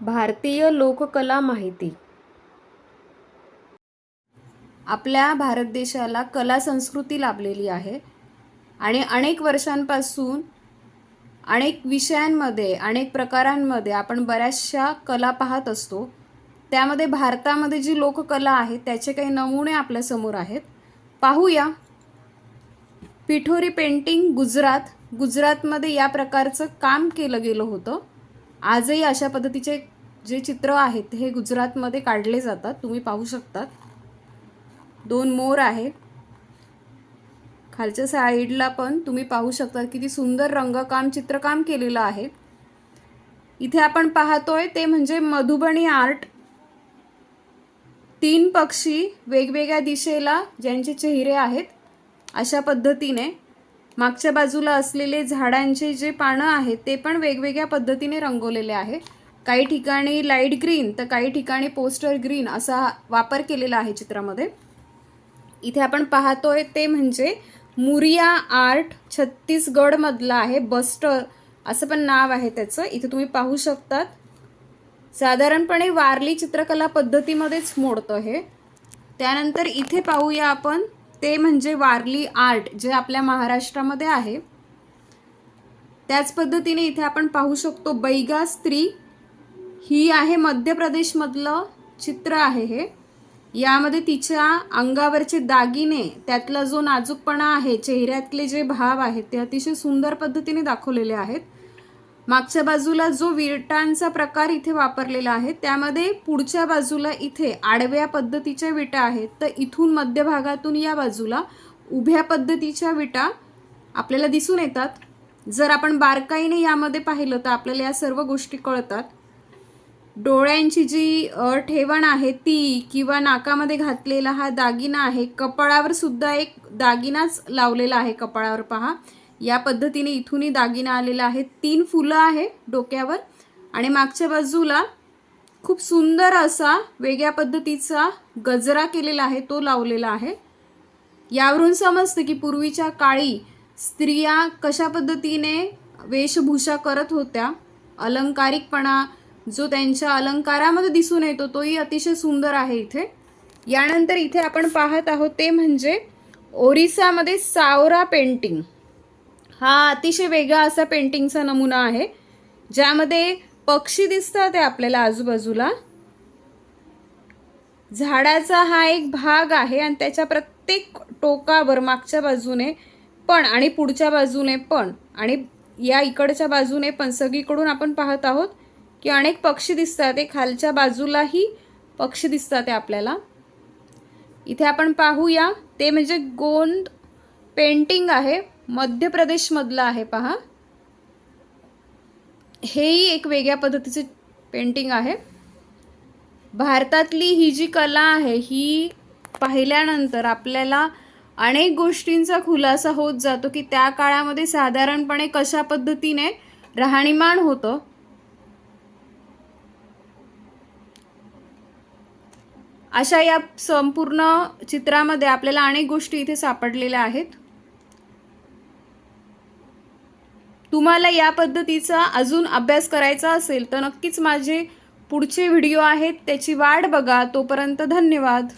भारतीय लोककला माहिती. आपल्या भारत देशाला कला संस्कृती लाभलेली आहे आणि अनेक वर्षांपासून अनेक विषयांमध्ये अनेक प्रकारांमध्ये आपण बऱ्याचशा कला पाहत असतो. त्यामध्ये भारतामध्ये जी लोककला आहे त्याचे काही नमुने आपल्यासमोर आहेत. पाहूया. पिठोरी पेंटिंग गुजरात. गुजरातमध्ये या प्रकारचं काम केलं गेलं होतं. आजही अशा पद्धतीचे जे चित्र आहेत हे गुजरातमध्ये काढले जातात. तुम्ही पाहू शकतात. दोन मोर आहे खालच्या साईडला पण तुम्ही पाहू शकता किती सुंदर रंगकाम चित्रकाम केलेलं आहे. इथे आपण पाहतोय ते म्हणजे मधुबनी आर्ट. तीन पक्षी वेगवेगळ्या दिशेला ज्यांचे चेहरे आहेत अशा पद्धतीने. मागच्या बाजूला असलेले झाडांचे जे पानं आहेत ते पण वेगवेगळ्या पद्धतीने रंगवलेले आहे काही ठिकाणी लाइट ग्रीन तर काही ठिकाणी पोस्टर ग्रीन असा वापर केलेला आहे चित्रामध्ये. इथे आपण पाहतोय ते म्हणजे मुरिया आर्ट छत्तीसगडमधलं आहे बस्टर असं पण नाव आहे त्याचं. इथे तुम्ही पाहू शकतात. साधारणपणे वारली चित्रकला पद्धतीमध्येच मोडतं हे. त्यानंतर इथे पाहूया आपण ते म्हणजे वारली आर्ट जे आपल्या महाराष्ट्रामध्ये आहे. त्याच पद्धतीने इथे आपण पाहू शकतो बैगा स्त्री. ही आहे मध्य प्रदेशमधलं चित्र आहे हे. यामध्ये तिच्या अंगावरचे दागिने त्यातला जो नाजूकपणा आहे चेहऱ्यातले जे भाव आहेत ते अतिशय सुंदर पद्धतीने दाखवलेले आहेत. मागच्या बाजूला जो विटांचा प्रकार इथे वापरलेला आहे त्यामध्ये पुढच्या बाजूला इथे आडव्या पद्धतीच्या विटा आहेत. तर इथून मध्यभागातून या बाजूला उभ्या पद्धतीच्या विटा आपल्याला दिसून येतात. जर आपण बारकाईने यामध्ये पाहिलं तर आपल्याला या सर्व गोष्टी कळतात. डोळ्यांची जी ठेवण आहे ती किंवा नाकामध्ये घातलेला हा दागिना आहे कपाळावर सुद्धा एक दागिनाच लावलेला आहे कपाळावर पहा. या पद्धतीने इथूनही दागिना आलेला आहे. तीन फुलं आहे डोक्यावर आणि मागच्या बाजूला खूप सुंदर असा वेगळ्या पद्धतीचा गजरा केलेला आहे तो लावलेला आहे. यावरून समजतं की पूर्वीच्या काळी स्त्रिया कशा पद्धतीने वेशभूषा करत होत्या. अलंकारिकपणा जो त्यांच्या अलंकारामध्ये दिसून येतो तोही अतिशय सुंदर आहे इथे. यानंतर इथे आपण पाहत आहोत ते म्हणजे ओरिसामध्ये सावरा पेंटिंग. हा अतिशय वेगळा असा पेंटिंगचा नमुना आहे ज्यामध्ये पक्षी दिसतात आहे आपल्याला आजूबाजूला. झाडाचा हा एक भाग आहे आणि त्याच्या प्रत्येक टोकावर मागच्या बाजूने पण आणि पुढच्या बाजूने पण आणि या इकडच्या बाजूने पण सगळीकडून आपण पाहत आहोत की अनेक पक्षी दिसतात ते खालच्या बाजूलाही पक्षी दिसतात आहे आपल्याला. इथे आपण पाहूया ते म्हणजे गोंद पेंटिंग आहे. मध्य प्रदेशमधलं आहे पहा. हेही एक वेगळ्या पद्धतीचे पेंटिंग आहे. भारतातली ही जी कला आहे ही पाहिल्यानंतर आपल्याला अनेक गोष्टींचा खुलासा होत जातो की त्या काळामध्ये साधारणपणे कशा पद्धतीने राहणीमान होतं. अशा या संपूर्ण चित्रामध्ये आपल्याला अनेक गोष्टी इथे सापडलेल्या आहेत. तुम्हाला या पद्धतीचा अजून अभ्यास करायचा असेल तर नक्कीच माझे पुढचे व्हिडिओ आहेत त्याची वाट बघा. तोपर्यंत धन्यवाद.